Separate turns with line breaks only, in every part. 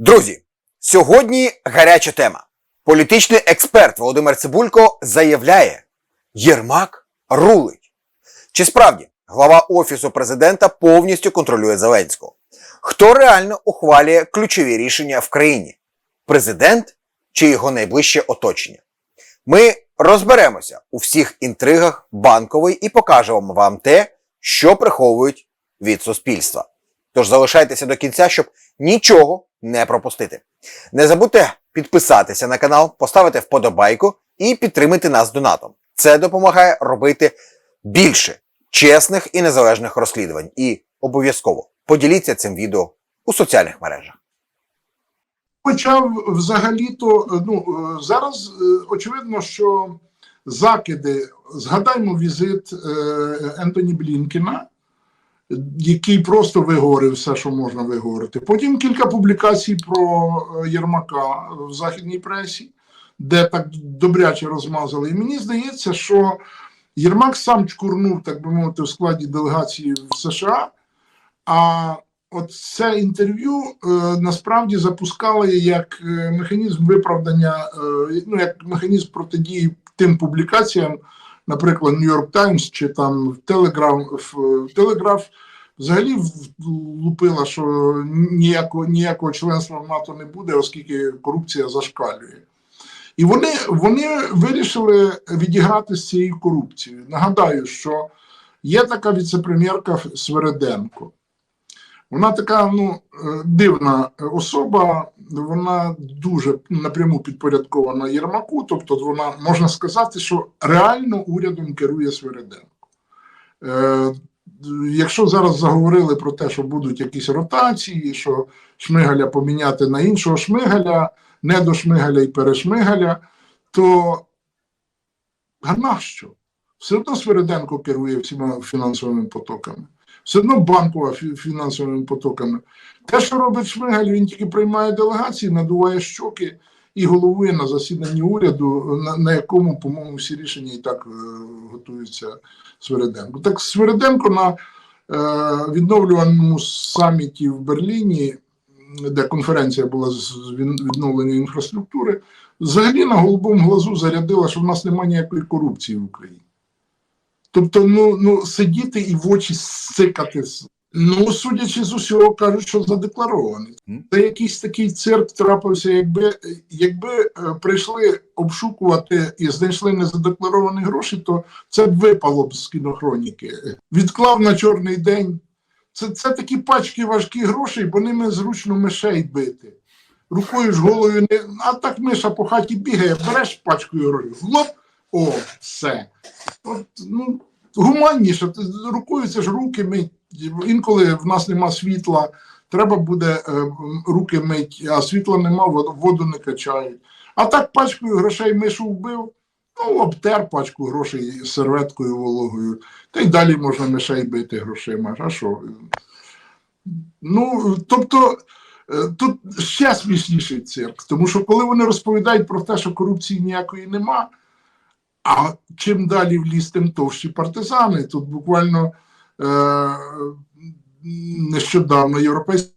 Друзі, сьогодні гаряча тема. Політичний експерт Володимир Цибулько заявляє: Єрмак рулить. Чи справді глава Офісу президента повністю контролює Зеленського? Хто реально ухвалює ключові рішення в країні? Президент чи його найближче оточення? Ми розберемося у всіх інтригах банкової і покажемо вам те, що приховують від суспільства. Тож залишайтеся до кінця, щоб нічого не пропустити. Не забудьте підписатися на канал, поставити вподобайку і підтримати нас донатом. Це допомагає робити більше чесних і незалежних розслідувань. І обов'язково поділіться цим відео у соціальних мережах.
почав взагалі-то, ну е, зараз е, очевидно, що закиди, згадаймо візит е, Ентоні Блінкіна, який просто виговорив все, що можна виговорити. Потім кілька публікацій про е, Єрмака в західній пресі, де так добряче розмазали. І мені здається, що Єрмак сам чкурнув, так би мовити, в складі делегації в США. А от це інтерв'ю е, насправді запускали як е, механізм виправдання, е, ну як механізм протидії тим публікаціям, наприклад, York Times чи там Телеграф взагалі лупила, що ніякого, ніякого членства в НАТО не буде, оскільки корупція зашкалює. І вони, вони вирішили відіграти з цією корупцією. Нагадаю, що є така віцепрем'єрка Свереденко. Вона така ну, е, дивна особа, вона дуже напряму підпорядкована Єрмаку, тобто вона можна сказати, що реально урядом керує Свериденко. Е, якщо зараз заговорили про те, що будуть якісь ротації, що Шмигаля поміняти на іншого Шмигаля, не до Шмигаля і перешмигаля, то а нащо? Все одно Свериденко керує всіма фінансовими потоками. Все одно банкова фі- фінансовими потоками. Те, що робить Шмигаль, він тільки приймає делегації, надуває щоки і головує на засіданні уряду, на, на якому, по-моєму, всі рішення і так е, готуються Свериденко. Так Свериденко на е, відновлюваному саміті в Берліні, де конференція була з відновлення інфраструктури, взагалі на голубому глазу зарядила, що в нас немає ніякої корупції в Україні. Тобто, ну, ну сидіти і в очі сикати. Ну, судячи з усього, кажуть, що задекларований. Це якийсь такий цирк трапився, якби, якби е, прийшли обшукувати і знайшли незадекларовані гроші, то це б випало б з кінохроніки. Відклав на чорний день. Це, це такі пачки важкі грошей, бо ними зручно мишей бити. Рукою ж голою не. А так миша по хаті бігає, береш пачкою грошей. Хлоп, о, все. От, ну, гуманніше, Ти рукою це ж руки мить. Інколи в нас нема світла, треба буде е, руки мить, а світла нема, воду, воду не качають. А так пачкою грошей мишу вбив, ну, обтер пачку грошей серветкою вологою. Та й далі можна мишей бити грошима. А що? Ну, тобто. е, Тут ще смішніший цирк, тому що коли вони розповідають про те, що корупції ніякої нема, а чим далі в ліс, тим товщі партизани. Тут буквально е, нещодавно європейська,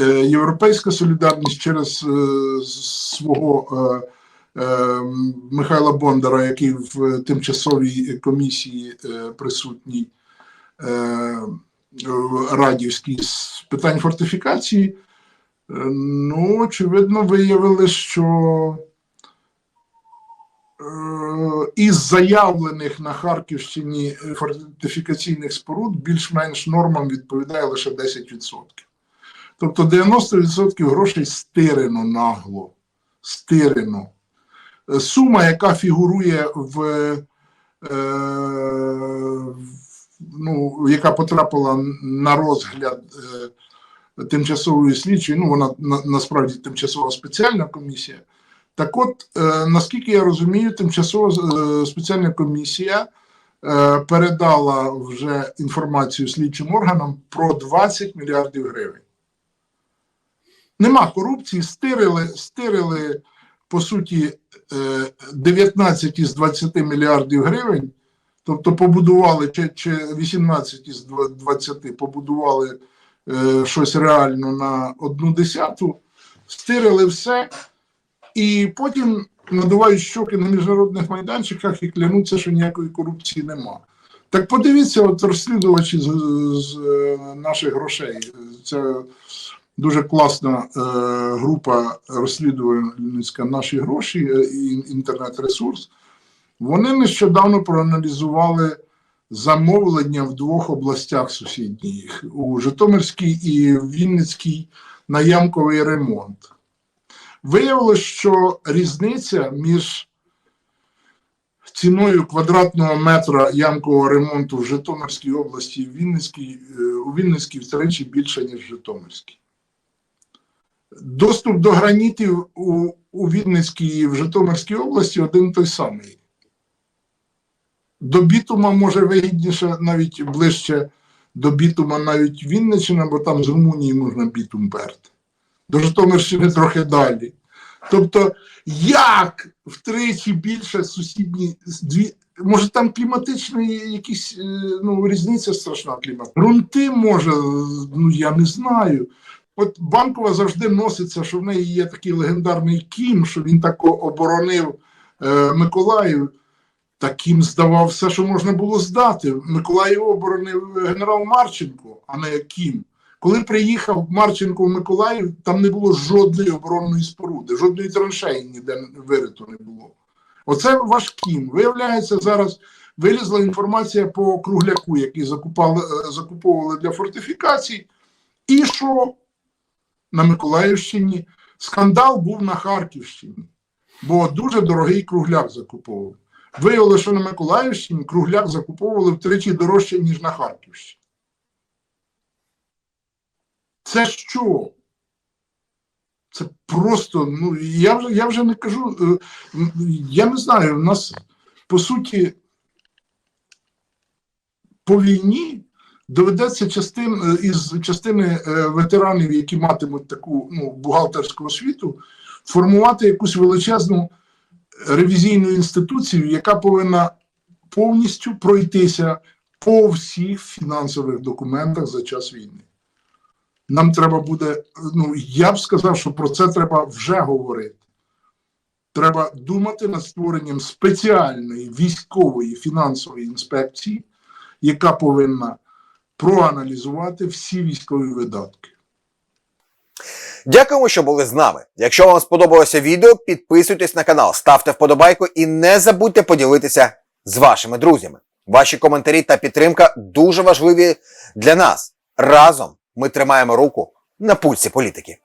е, європейська солідарність через е, свого е, е, Михайла Бондара, який в тимчасовій комісії е, присутній е, Радівській з питань фортифікації, е, ну, очевидно, виявили, що із заявлених на Харківщині фортифікаційних споруд більш-менш нормам відповідає лише 10%. Тобто 90% грошей стирено нагло. Стирено. Е, Сума, яка фігурує в, е, ну, яка потрапила на розгляд е, тимчасової слідчої, ну вона на, насправді тимчасова спеціальна комісія. Так от, е, наскільки я розумію, тимчасова е, спеціальна комісія е, передала вже інформацію слідчим органам про 20 мільярдів гривень. Нема корупції, стирили, стирили по суті, е, 19 із 20 мільярдів гривень, тобто побудували чи, чи 18 із 20 побудували е, щось реально на одну десяту, стирили все, і потім надувають щоки на міжнародних майданчиках і клянуться, що ніякої корупції нема. Так подивіться, от розслідувачі з, з е, наших грошей. Це дуже класна е, група розслідувальницька наші гроші, е, і інтернет-ресурс. Вони нещодавно проаналізували замовлення в двох областях сусідніх у Житомирській і Вінницькій на ямковий ремонт. Виявилось, що різниця між ціною квадратного метра ямкового ремонту в Житомирській області і в Вінницькій, е, у Вінницькій втричі більша, ніж в Житомирській. Доступ до гранітів у, у Вінницькій і в Житомирській області один той самий. До бітума може вигідніше навіть ближче до бітума навіть Вінниччина, бо там з Румунії можна бітум перти. До Житомирщини трохи далі. Тобто, як втричі більше сусідні дві. Може там кліматичний якісь е, ну, різниця страшна клімат. Грунти може, ну я не знаю. От банкова завжди носиться, що в неї є такий легендарний кім, що він так оборонив е, Миколаїв. Таким здавав все, що можна було здати. Миколаїв оборонив генерал Марченко, а не Кім. Коли приїхав Марченко в Миколаїв, там не було жодної оборонної споруди, жодної траншеї ніде вирито не було. Оце ваш Кім. Виявляється, зараз вилізла інформація по кругляку, який закупали, е, закуповували для фортифікацій. І що на Миколаївщині скандал був на Харківщині, бо дуже дорогий кругляк закуповував. Виявилося, що на Миколаївщині кругляк закуповували втричі дорожче, ніж на Харківщині. Це що? Це просто, ну я вже, я вже не кажу, е, я не знаю, у нас по суті по війні доведеться частин, е, із частини е, ветеранів, які матимуть таку ну, бухгалтерську освіту, формувати якусь величезну ревізійну інституцію, яка повинна повністю пройтися по всіх фінансових документах за час війни. Нам треба буде, ну я б сказав, що про це треба вже говорити. Треба думати над створенням спеціальної військової фінансової інспекції, яка повинна проаналізувати всі військові видатки.
Дякуємо, що були з нами. Якщо вам сподобалося відео, підписуйтесь на канал, ставте вподобайку і не забудьте поділитися з вашими друзями. Ваші коментарі та підтримка дуже важливі для нас. Разом ми тримаємо руку на пульсі політики.